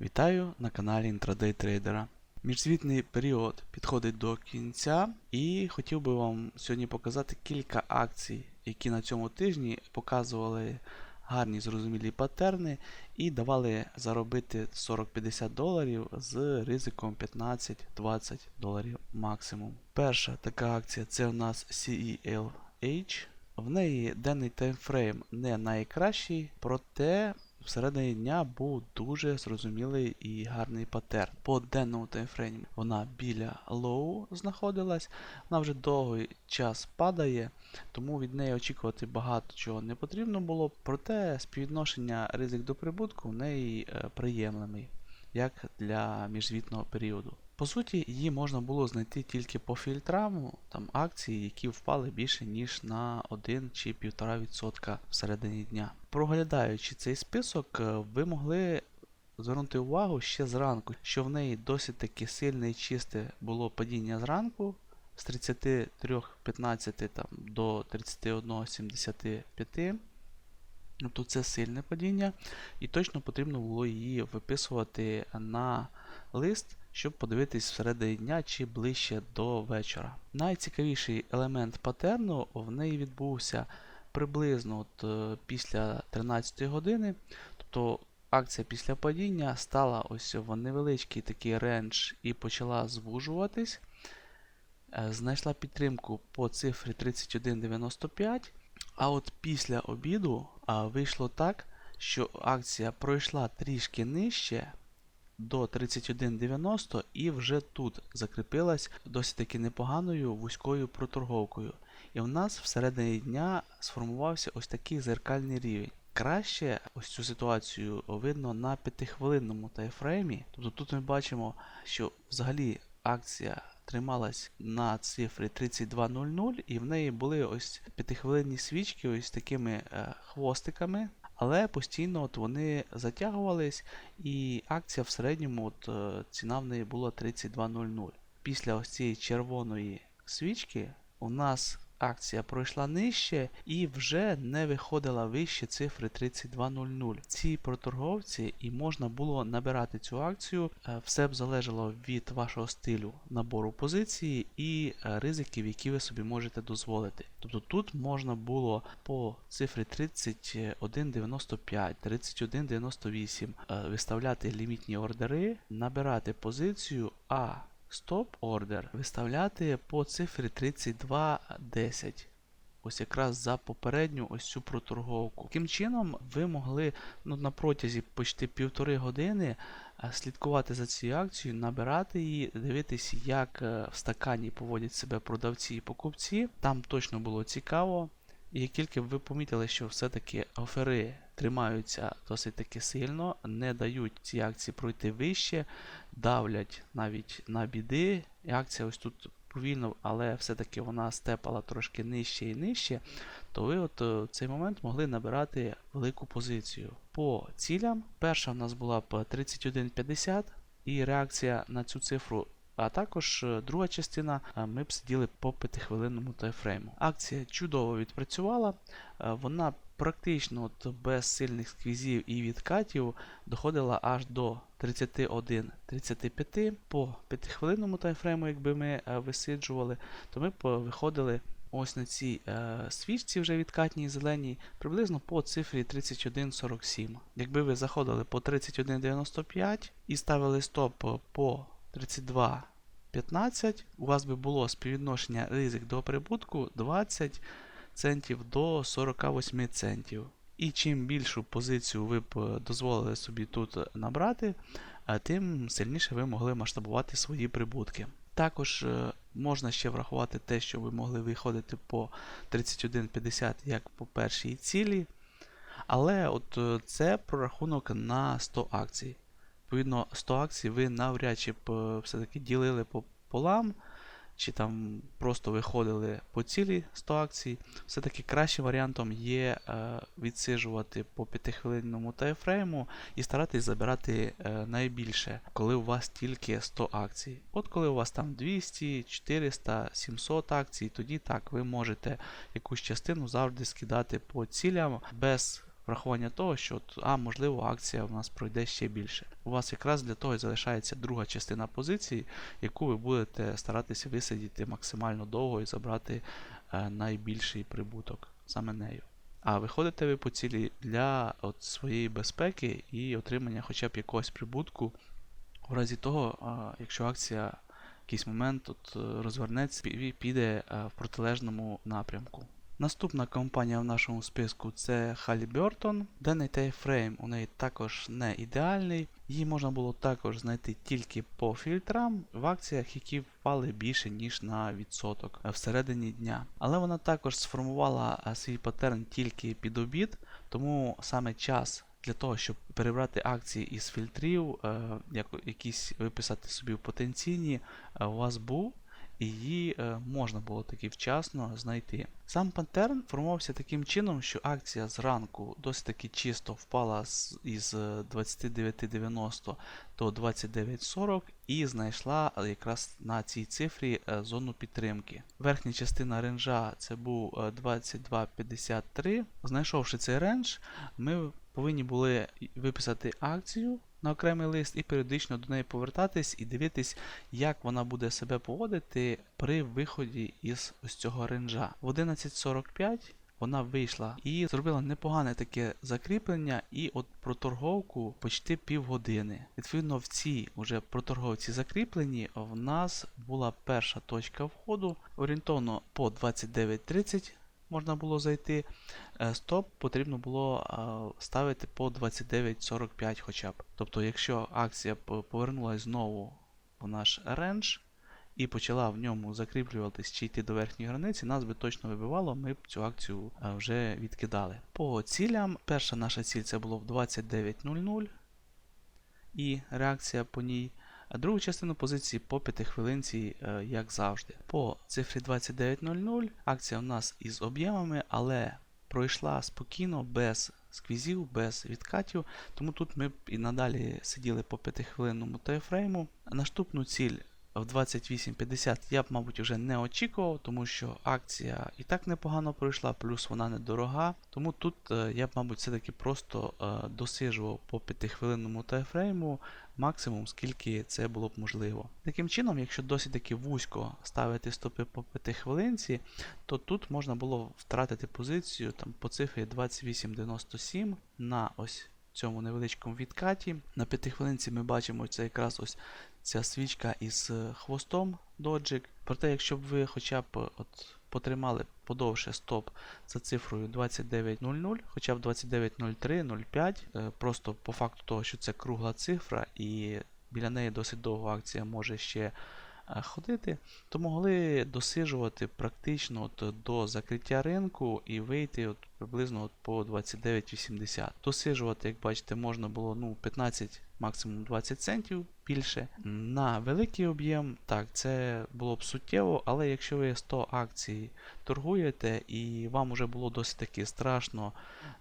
Вітаю на каналі Intraday Трейдера. Міжзвітний період підходить до кінця, і хотів би вам сьогодні показати кілька акцій, які на цьому тижні показували гарні зрозумілі патерни і давали заробити 40-50 доларів з ризиком 15-20 доларів максимум. Перша така акція це у нас CELH. В неї денний таймфрейм не найкращий, проте всередині дня був дуже зрозумілий і гарний паттерн. По денному таймфреймі вона біля лоу знаходилась, вона вже довгий час падає, тому від неї очікувати багато чого не потрібно було, проте співвідношення ризик до прибутку в неї е, як для міжзвітного періоду. По суті, її можна було знайти тільки по фільтрам, там акції, які впали більше ніж на 1 чи 1,5% всередині дня. Проглядаючи цей список, е, ви могли звернути увагу ще зранку, що в неї досить таки сильне і чисте було падіння зранку з 33,15 там, до 31,75. Тобто це сильне падіння, і точно потрібно було її виписувати на лист, щоб подивитись всередині дня чи ближче до вечора. Найцікавіший елемент патерну в неї відбувся приблизно от, е, після 13 години. Тобто акція після падіння стала ось в невеличкий такий рендж і почала звужуватись. Е, Знайшла підтримку по цифрі 31,95. А от після обіду вийшло так, що акція пройшла трішки нижче до 31,90 і вже тут закріпилась досить таки непоганою вузькою проторговкою. І в нас всередині дня сформувався ось такий зеркальний рівень. Краще ось цю ситуацію видно на 5-хвилинному тайфреймі. Тобто тут ми бачимо, що взагалі акція трималась на цифрі 32.00 і в неї були ось 5-хвилинні свічки ось такими е, хвостиками. Але постійно от вони затягувались, і акція в середньому от, е, ціна в неї була 32.00. Після ось цієї червоної свічки у нас акція пройшла нижче і вже не виходила вище цифри 32.00. Ці проторговці і можна було набирати цю акцію. Е, Все б залежало від вашого стилю набору позиції і е, ризиків, які ви собі можете дозволити. Тобто тут можна було по цифрі 31.95, 31.98 е, виставляти лімітні ордери, набирати позицію, а стоп ордер виставляти по цифрі 32.10. Ось якраз за попередню ось цю проторговку. Таким чином, ви могли ну, на протязі почти півтори години е, слідкувати за цією акцією, набирати її, дивитись, як е, в стакані поводять себе продавці і покупці. Там точно було цікаво. І як тільки ви помітили, що все-таки офери тримаються досить таки сильно, не дають ці акції пройти вище, давлять навіть на біди. І акція ось тут повільно, але все-таки вона степала трошки нижче і нижче, то ви от е, в цей момент могли набирати велику позицію. По цілям, перша в нас була б 31,50 і реакція на цю цифру. А також е, друга частина е, ми б сиділи по 5-хвилинному тайфрейму. Акція чудово відпрацювала, вона практично от без сильних сквізів і відкатів доходила аж до 31-35 по 5-хвилинному таймфрейму, якби ми е, висиджували, то ми виходили ось на цій е, свічці вже відкатній зеленій, приблизно по цифрі 31,47. Якби ви заходили по 31,95 і ставили стоп по 32,15, у вас би було співвідношення ризик до прибутку 20 центів до 48 центів. І чим більшу позицію ви б е, дозволили собі тут набрати, е, тим сильніше ви могли масштабувати свої прибутки. Також е, можна ще врахувати те, що ви могли виходити по 31,50 як по першій цілі. Але от е, це прорахунок на 100 акцій. Відповідно, 100 акцій ви навряд чи б е, все-таки ділили по полам, чи там просто виходили по цілі 100 акцій. Все-таки кращим варіантом є е, відсиджувати по 5-хвилинному тайфрейму і старатись забирати е, найбільше, коли у вас тільки 100 акцій. От коли у вас там 200, 400, 700 акцій, тоді так, ви можете якусь частину завжди скидати по цілям без врахування того, що от, а можливо акція в нас пройде ще більше. У вас якраз для того і залишається друга частина позиції, яку ви будете старатися висидіти максимально довго і забрати е, найбільший прибуток саме нею. А виходите ви по цілі для от, своєї безпеки і отримання хоча б якогось прибутку в разі того, а, якщо акція якийсь момент от, е, розвернеться і піде е, в протилежному напрямку. Наступна компанія в нашому списку це Halliburton. Денний тайфрейм у неї також не ідеальний. Її можна було також знайти тільки по фільтрам в акціях, які впали більше ніж на відсоток всередині дня. Але вона також сформувала свій паттерн тільки під обід, тому саме час для того, щоб перебрати акції із фільтрів, е, якісь виписати собі в потенційні, е, у вас був. І її е, можна було таки вчасно знайти. Сам паттерн формувався таким чином, що акція зранку досить таки чисто впала із е, 29,90 до 29,40 і знайшла е, якраз на цій цифрі е, зону підтримки. Верхня частина ренжа це був е, 22,53. Знайшовши цей рендж, ми повинні були виписати акцію на окремий лист і періодично до неї повертатись і дивитись, як вона буде себе поводити при виході із ось цього ренжа. В 11.45 вона вийшла і зробила непогане таке закріплення, і от про торговку почти півгодини. Відповідно, в цій уже проторговці закріплені в нас була перша точка входу орієнтовно по 29.30 можна було зайти. Е, Стоп потрібно було ставити по 29.45 хоча б. Тобто, якщо акція повернулася знову в наш рендж і почала в ньому закріплюватись чи йти до верхньої границі, нас би точно вибивало, ми б цю акцію е, вже відкидали. По цілям, перша наша ціль це було в 29.00 і реакція по ній. А другу частину позиції по 5 хвилинці, е, як завжди. По цифрі 29.00 акція у нас із об'ємами, але пройшла спокійно, без сквізів, без відкатів. Тому тут ми і надалі сиділи по 5 хвилинному тайфрейму. Наступну ціль в 28.50 я б, мабуть, вже не очікував, тому що акція і так непогано пройшла, плюс вона недорога. Тому тут е, я б, мабуть, все-таки просто е, досижував по 5-хвилинному тайфрейму максимум, скільки це було б можливо. Таким чином, якщо досить таки вузько ставити стопи по 5 хвилинці, то тут можна було втратити позицію там, по цифрі 28.97 на ось цьому невеличкому відкаті. На 5 хвилинці ми бачимо це якраз ось ця свічка із е, хвостом доджик. Проте, якщо б ви хоча б е, от потримали подовше стоп за цифрою 29.00, хоча б 29.03.05, е, просто по факту того, що це кругла цифра і біля неї досить довго акція може ще ходити, то могли досижувати практично от до закриття ринку і вийти от приблизно от по 29,80. Досижувати, як бачите, можна було ну, 15, максимум 20 центів більше. На великий об'єм, так, це було б суттєво, але якщо ви 100 акцій торгуєте і вам вже було досить таки страшно,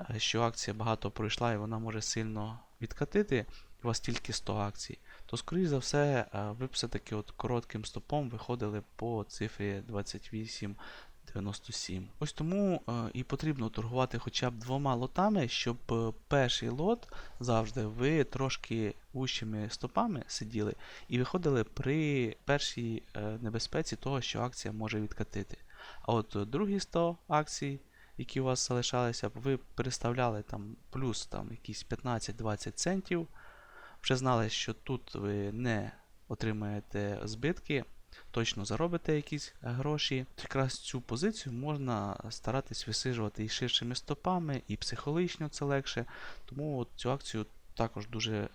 е, що акція багато пройшла і вона може сильно відкатити, у вас тільки 100 акцій, то, скоріш за все, е, ви б все-таки от коротким стопом виходили по цифрі 28,97. Ось тому е, і потрібно торгувати хоча б двома лотами, щоб е, перший лот завжди ви трошки вущими стопами сиділи і виходили при першій е, небезпеці того, що акція може відкатити. А от другі 100 акцій, які у вас залишалися, ви переставляли там плюс там якісь 15-20 центів. Вже знали, що тут ви не отримаєте збитки, точно заробите якісь гроші. Якраз цю позицію можна старатись висижувати і ширшими стопами, і психологічно це легше. Тому от цю акцію також дуже е,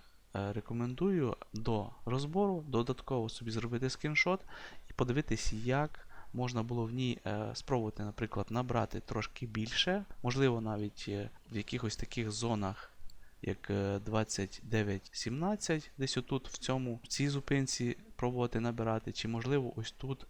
рекомендую до розбору, додатково собі зробити скріншот і подивитись, як можна було в ній е, спробувати, наприклад, набрати трошки більше, можливо, навіть е, в якихось таких зонах як е, 29.17, десь отут в цьому, в цій зупинці пробувати набирати, чи можливо ось тут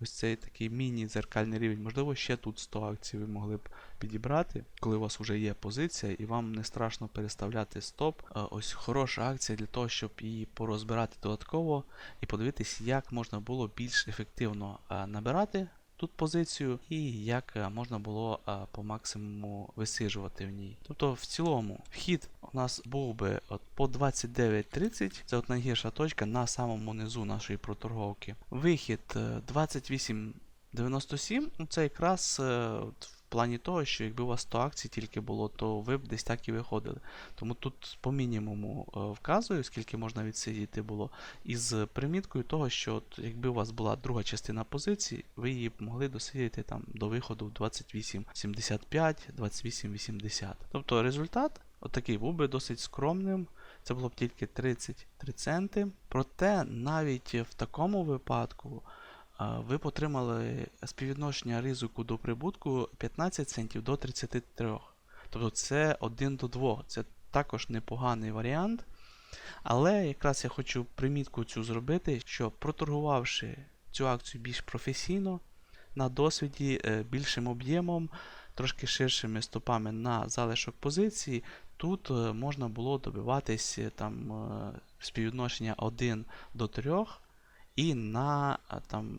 ось цей такий міні-дзеркальний рівень. Можливо, ще тут 100 акцій ви могли б підібрати, коли у вас вже є позиція, і вам не страшно переставляти стоп. Е, Ось хороша акція для того, щоб її порозбирати додатково і подивитись, як можна було більш ефективно е, набирати. Тут позицію і як е, можна було е, по максимуму висиджувати в ній. Тобто, в цілому, вхід у нас був би от по 29.30, це от найгірша точка на самому низу нашої проторговки. Вихід е, 28.97, ну це якраз е, от плані того, що якби у вас 100 акцій тільки було, то ви б десь так і виходили. Тому тут по мінімуму е, вказую, скільки можна відсидіти було, із приміткою того, що от, якби у вас була друга частина позиції, ви її б могли досидіти там до виходу в 28.75, 28.80. Тобто результат отакий був би досить скромним. Це було б тільки 33 центи. Проте навіть в такому випадку ви б отримали співвідношення ризику до прибутку 15 центів до 33. Тобто це 1 до 2. Це також непоганий варіант. Але якраз я хочу примітку цю зробити, що проторгувавши цю акцію більш професійно, на досвіді, е, більшим об'ємом, трошки ширшими стопами на залишок позиції, тут е, можна було добиватись е, там співвідношення 1 до 3 і на там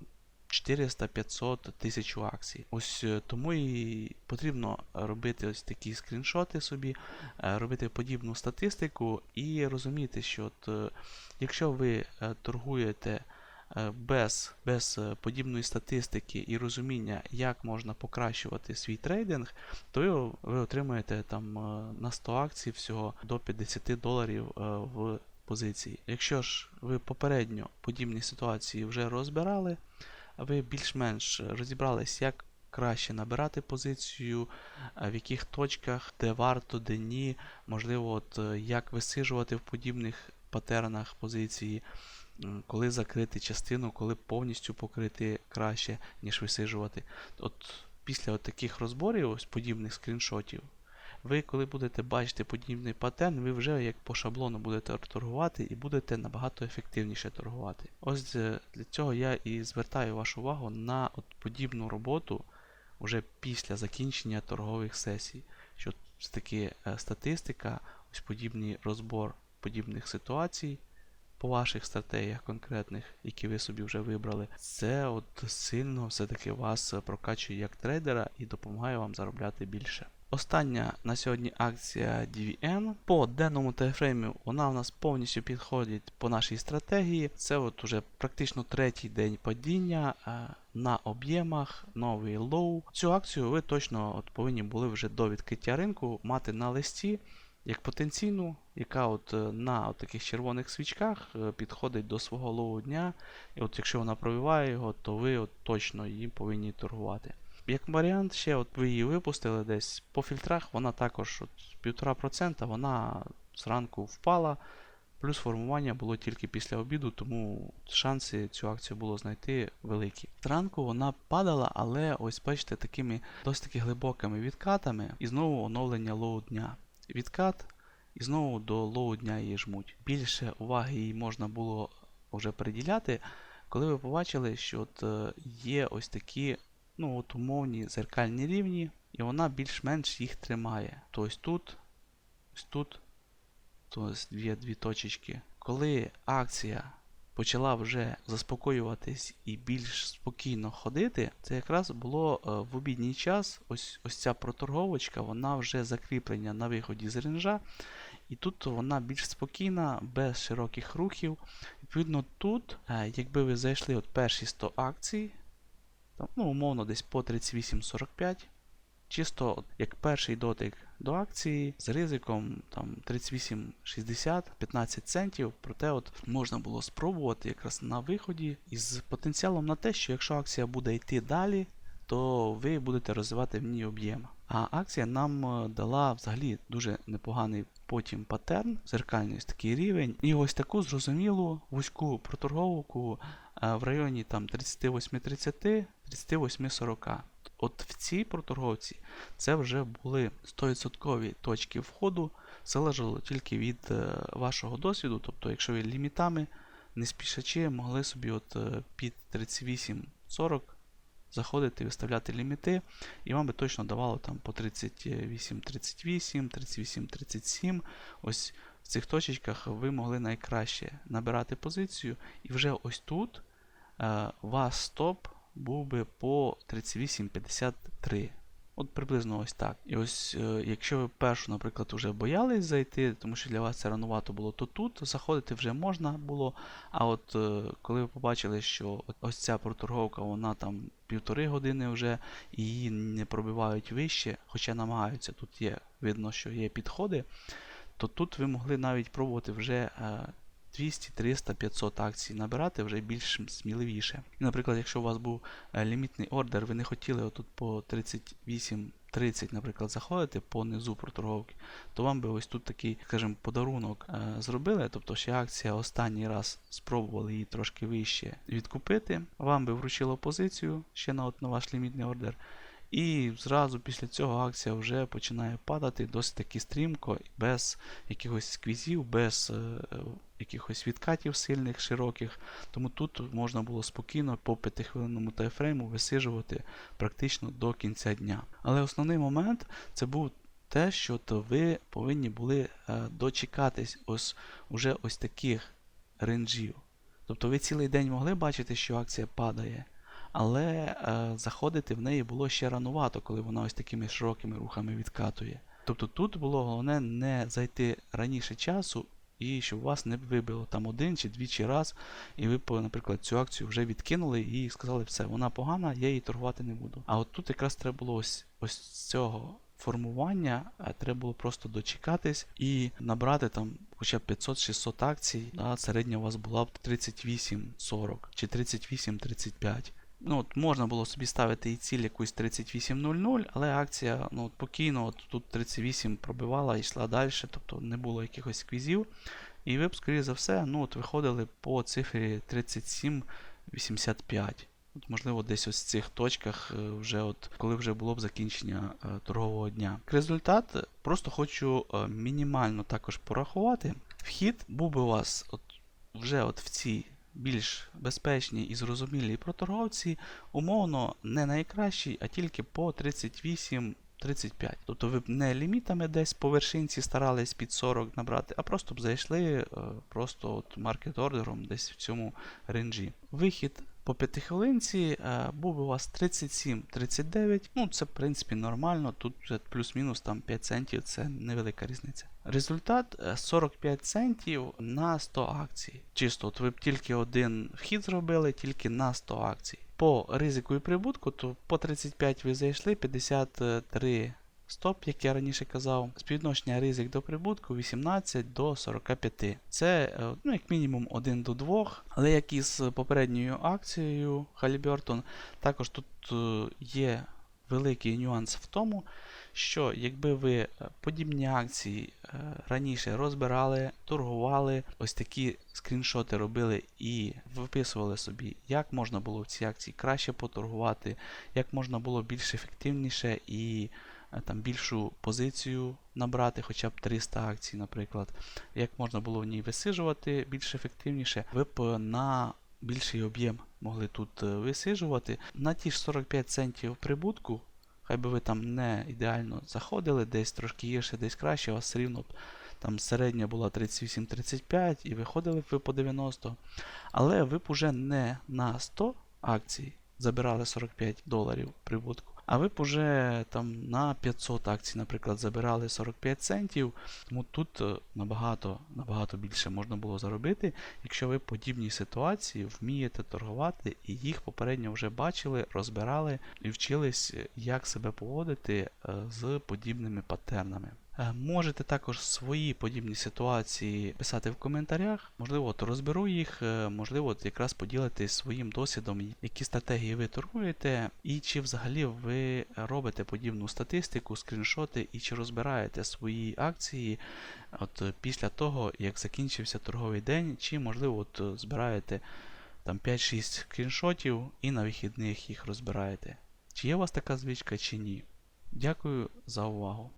400-500 тисяч акцій. Ось е, тому і потрібно робити ось такі скріншоти собі, е, робити подібну статистику і розуміти, що от, е, якщо ви торгуєте без, без подібної статистики і розуміння, як можна покращувати свій трейдинг, то ви, отримаєте там на 100 акцій всього до 50 доларів в позиції. Якщо ж ви попередньо подібні ситуації вже розбирали, ви більш-менш розібрались, як краще набирати позицію, в яких точках, де варто, де ні, можливо, от, е, як висиджувати в подібних патернах позиції, коли закрити частину, коли повністю покрити краще, ніж висиджувати. От після от таких розборів, ось подібних скріншотів, ви, коли будете бачити подібний паттерн, ви вже як по шаблону будете торгувати і будете набагато ефективніше торгувати. Ось е, для цього я і звертаю вашу увагу на от подібну роботу вже після закінчення торгових сесій. Що таки е, статистика, ось подібний розбор подібних ситуацій по ваших стратегіях конкретних, які ви собі вже вибрали, це от сильно все-таки вас прокачує як трейдера і допомагає вам заробляти більше. Остання на сьогодні акція DVN. По денному таймфреймі вона у нас повністю підходить по нашій стратегії. Це от уже практично третій день падіння е, на об'ємах, новий лоу. Цю акцію ви точно от повинні були вже до відкриття ринку мати на листі як потенційну, яка от е, на от таких червоних свічках е, підходить до свого лоу дня. І от якщо вона пробиває його, то ви от точно її повинні торгувати. Як варіант, ще от ви її випустили десь по фільтрах, вона також от 1,5%, вона зранку впала. Плюс формування було тільки після обіду, тому шанси цю акцію було знайти великі. Зранку вона падала, але ось бачите, такими досить таки глибокими відкатами і знову оновлення лоу дня. Відкат і знову до лоу дня її жмуть. Більше уваги їй можна було вже приділяти, коли ви побачили, що от е, є ось такі ну, от умовні зеркальні рівні, і вона більш-менш їх тримає. Тобто тут, ось тут, тобто дві, дві точечки. Коли акція почала вже заспокоюватись і більш спокійно ходити, це якраз було е, в обідній час. Ось ось ця проторговочка, вона вже закріплення на виході з ренжа. І тут вона більш спокійна, без широких рухів. Відповідно, тут, е, якби ви зайшли от перші 100 акцій, там, ну, умовно, десь по 38,45. Чисто як перший дотик до акції з ризиком там 38,60, 15 центів. Проте от можна було спробувати якраз на виході із потенціалом на те, що якщо акція буде йти далі, то ви будете розвивати в ній об'єм. А акція нам е, дала взагалі дуже непоганий потім паттерн, зеркальний ось такий рівень, і ось таку зрозумілу вузьку проторговку е, в районі там 38-30, 38-40. От в цій проторговці це вже були 100% точки входу, залежало тільки від е, вашого досвіду. Тобто, якщо ви лімітами, не спішачи, могли собі от е, під 38-40 заходити, виставляти ліміти, і вам би точно давало там по 38-38, 38-37. Ось в цих точечках ви могли найкраще набирати позицію, і вже ось тут е, вас стоп був би по 38,53. От приблизно ось так. І ось, е, якщо ви першу, наприклад, вже боялись зайти, тому що для вас це ранувато було, то тут заходити вже можна було. А от е, коли ви побачили, що ось ця проторговка, вона там півтори години вже і її не пробивають вище, хоча намагаються, тут є видно, що є підходи, то тут ви могли навіть пробувати вже е, 200, 300, 500 акцій набирати вже більш сміливіше. Наприклад, якщо у вас був е, лімітний ордер, ви не хотіли отут по 38, 30, наприклад, заходити по низу проторговки, то вам би ось тут такий, скажімо, подарунок е, зробили, тобто ще акція останній раз спробували її трошки вище відкупити, вам би вручило позицію ще на, от, на ваш лімітний ордер. І зразу після цього акція вже починає падати досить таки стрімко, без якихось сквізів, без е, якихось відкатів сильних, широких. Тому тут можна було спокійно по 5-хвилинному тайфрейму висижувати практично до кінця дня. Але основний момент це був те, що то ви повинні були е, дочекатись ось уже ось таких ренджів. Тобто ви цілий день могли бачити, що акція падає. Але е, заходити в неї було ще ранувато, коли вона ось такими широкими рухами відкатує. Тобто тут було головне не зайти раніше часу і щоб вас не вибило там один чи двічі раз, і ви, наприклад, цю акцію вже відкинули і сказали, все, вона погана, я її торгувати не буду. А от тут якраз треба було ось, ось цього формування, а треба було просто дочекатись і набрати там хоча б 500-600 акцій, да, середня у вас була б 38-40 чи 38-35. Ну, от можна було собі ставити і ціль якусь 38.00, але акція ну, от спокійно от тут 38 пробивала і йшла далі, тобто не було якихось сквізів. І ви б, скоріше за все, ну, от виходили по цифрі 37,85. От, можливо, десь ось в цих точках, е, вже от, коли вже було б закінчення е, торгового дня. Результат, е, просто хочу мінімально також порахувати. Вхід був би у вас от, вже от в цій більш безпечній і зрозумілій проторговці, умовно не найкращий, а тільки по 38. 35. Тобто ви б не лімітами десь по вершинці старались під 40 набрати, а просто б зайшли е, просто от маркет ордером десь в цьому ренджі. Вихід по п'ятихвилинці е, був у вас 37-39. Ну, це в принципі нормально. Тут плюс-мінус там 5 центів, це невелика різниця. Результат е, 45 центів на 100 акцій. Чисто, от ви б тільки один вхід зробили, тільки на 100 акцій. По ризику і прибутку, то по 35 ви зайшли, 53 стоп, як я раніше казав. Співвідношення ризик до прибутку 18 до 45. Це е, ну, як мінімум 1 до 2. Але як і з попередньою акцією Halliburton, також тут е, є великий нюанс в тому, що якби ви е, подібні акції е, раніше розбирали, торгували, ось такі скріншоти робили і виписували собі, як можна було в цій акції краще поторгувати, як можна було більш ефективніше і е, там більшу позицію набрати, хоча б 300 акцій, наприклад, як можна було в ній висижувати більш ефективніше, ви б на більший об'єм могли тут висижувати. На ті ж 45 центів прибутку, хай би ви там не ідеально заходили, десь трошки гірше, десь краще, у вас все рівно там середня була 38-35 і виходили б ви по 90. Але ви б уже не на 100 акцій забирали 45 доларів прибутку, а ви б уже там на 500 акцій, наприклад, забирали 45 центів. Тому тут е, набагато, набагато більше можна було заробити, якщо ви подібні ситуації вмієте торгувати і їх попередньо вже бачили, розбирали і вчились, е, як себе поводити е, з подібними паттернами. Е, Можете також свої подібні ситуації писати в коментарях. Можливо, от розберу їх, е, можливо, от якраз поділитись своїм досвідом, які стратегії ви торгуєте, і чи взагалі ви робите подібну статистику, скріншоти, і чи розбираєте свої акції от після того, як закінчився торговий день, чи можливо от збираєте там 5-6 скріншотів і на вихідних їх розбираєте. Чи є у вас така звичка, чи ні? Дякую за увагу.